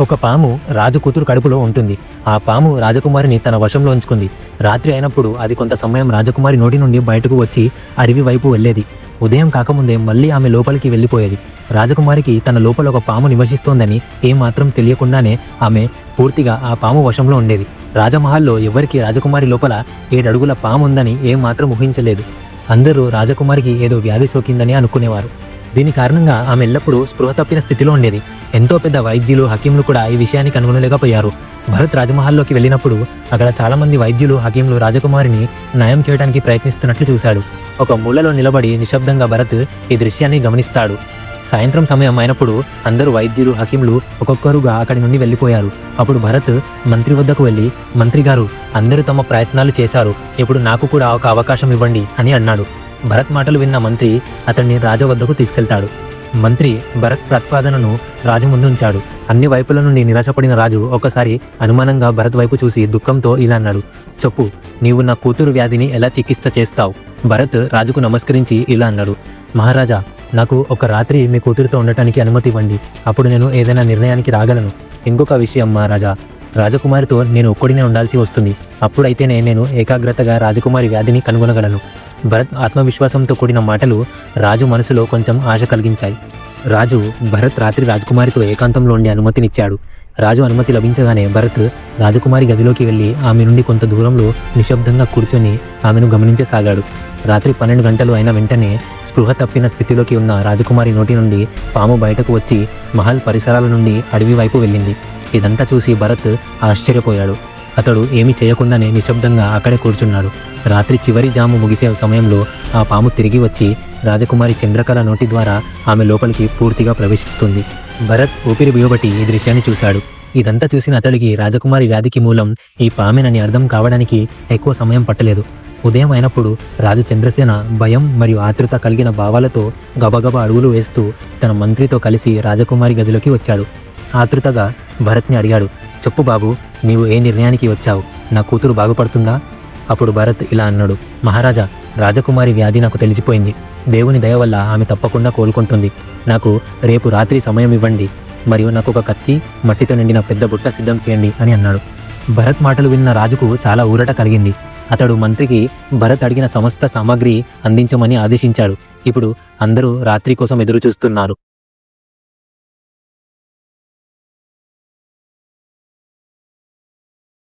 ఒక పాము రాజు కూతురు కడుపులో ఉంటుంది. ఆ పాము రాజకుమారిని తన వశంలో ఉంచుకుంది. రాత్రి అయినప్పుడు అది కొంత సమయం రాజకుమారి నోటి నుండి బయటకు వచ్చి అడవి వైపు వెళ్ళేది. ఉదయం కాకముందే మళ్ళీ ఆమె లోపలికి వెళ్ళిపోయేది. రాజకుమారికి తన లోపల ఒక పాము నివసిస్తోందని ఏమాత్రం తెలియకుండానే ఆమె పూర్తిగా ఆ పాము వశంలో ఉండేది. రాజమహల్లో ఎవరికి రాజకుమారి లోపల ఏడడుగుల పాము ఉందని ఏమాత్రం ఊహించలేదు. అందరూ రాజకుమారికి ఏదో వ్యాధి సోకిందని అనుకునేవారు. దీని కారణంగా ఆమె ఎల్లప్పుడూ స్పృహ తప్పిన స్థితిలో ఉండేది. ఎంతో పెద్ద వైద్యులు హకీంలు కూడా ఈ విషయాన్ని కనుగొనలేకపోయారు. భరత్ రాజమహల్లోకి వెళ్ళినప్పుడు అక్కడ చాలా మంది వైద్యులు హకీంలు రాజకుమారిని నయం చేయడానికి ప్రయత్నిస్తున్నట్లు చూశాడు. ఒక మూలలో నిలబడి నిశ్శబ్దంగా భరత్ ఈ దృశ్యాన్ని గమనిస్తాడు. సాయంత్రం సమయం అయినప్పుడు అందరూ వైద్యులు హకీంలు ఒక్కొక్కరుగా అక్కడి నుండి వెళ్ళిపోయారు. అప్పుడు భరత్ మంత్రి వద్దకు వెళ్ళి మంత్రి గారు అందరూ తమ ప్రయత్నాలు చేశారు. ఇప్పుడు నాకు కూడా ఒక అవకాశం ఇవ్వండి అని అన్నాడు. భరత్ మాటలు విన్న మంత్రి అతన్ని రాజు వద్దకు తీసుకెళ్తాడు. మంత్రి భరత్ ప్రతిపాదనను రాజు ముందుంచాడు. అన్ని వైపుల నుండి నిరాశపడిన రాజు ఒకసారి అనుమానంగా భరత్ వైపు చూసి దుఃఖంతో ఇలా అన్నాడు. చెప్పు నీవు నా కూతురు వ్యాధిని ఎలా చికిత్స చేస్తావు? భరత్ రాజుకు నమస్కరించి ఇలా అన్నాడు. మహారాజా నాకు ఒక రాత్రి మీ కూతురుతో ఉండటానికి అనుమతి ఇవ్వండి. అప్పుడు నేను ఏదైనా నిర్ణయానికి రాగలను. ఇంకొక విషయం మహారాజా రాజకుమారితో నేను ఒక్కడినే ఉండాల్సి వస్తుంది. అప్పుడైతేనే నేను ఏకాగ్రతగా రాజకుమారి వ్యాధిని కనుగొనగలను. భరత్ ఆత్మవిశ్వాసంతో కూడిన మాటలు రాజు మనసులో కొంచెం ఆశ కలిగించాయి. రాజు భరత్ రాత్రి రాజకుమారితో ఏకాంతంలో ఉండే అనుమతినిచ్చాడు. రాజు అనుమతి లభించగానే భరత్ రాజకుమారి గదిలోకి వెళ్ళి ఆమె నుండి కొంత దూరంలో నిశ్శబ్దంగా కూర్చొని ఆమెను గమనించసాగాడు. రాత్రి పన్నెండు గంటలు అయిన వెంటనే స్పృహ తప్పిన స్థితిలోకి ఉన్న రాజకుమారి నోటి నుండి పాము బయటకు వచ్చి మహల్ పరిసరాల నుండి అడవి వైపు వెళ్ళింది. ఇదంతా చూసి భరత్ ఆశ్చర్యపోయాడు. అతడు ఏమీ చేయకుండానే నిశ్శబ్దంగా అక్కడే కూర్చున్నాడు. రాత్రి చివరి జాము ముగిసే సమయంలో ఆ పాము తిరిగి వచ్చి రాజకుమారి చంద్రకళ నోటి ద్వారా ఆమె లోపలికి పూర్తిగా ప్రవేశిస్తుంది. భరత్ ఊపిరి బిగబట్టి ఈ దృశ్యాన్ని చూశాడు. ఇదంతా చూసిన అతడికి రాజకుమారి వ్యాధికి మూలం ఈ పామెనని అర్థం కావడానికి ఎక్కువ సమయం పట్టలేదు. ఉదయం అయినప్పుడు రాజు చంద్రసేన భయం మరియు ఆతృత కలిగిన భావాలతో గబగబా అడుగులు వేస్తూ తన మంత్రితో కలిసి రాజకుమారి గదిలోకి వచ్చాడు. ఆతృతగా భరత్ని అడిగాడు చెప్పు బాబు నీవు ఏ నిర్ణయానికి వచ్చావు? నా కూతురు బాగుపడుతుందా? అప్పుడు భరత్ ఇలా అన్నాడు మహారాజా రాజకుమారి వ్యాధి నాకు తెలిసిపోయింది. దేవుని దయ వల్ల ఆమె తప్పకుండా కోలుకుంటుంది. నాకు రేపు రాత్రి సమయం ఇవ్వండి. మరియు నాకు ఒక కత్తి మట్టితో నిండిన పెద్ద బుట్ట సిద్ధం చేయండి అని అన్నాడు. భరత్ మాటలు విన్న రాజుకు చాలా ఊరట కలిగింది. అతడు మంత్రికి భరత్ అడిగిన సమస్త సామాగ్రి అందించమని ఆదేశించాడు. ఇప్పుడు అందరూ రాత్రి కోసం ఎదురుచూస్తున్నారు.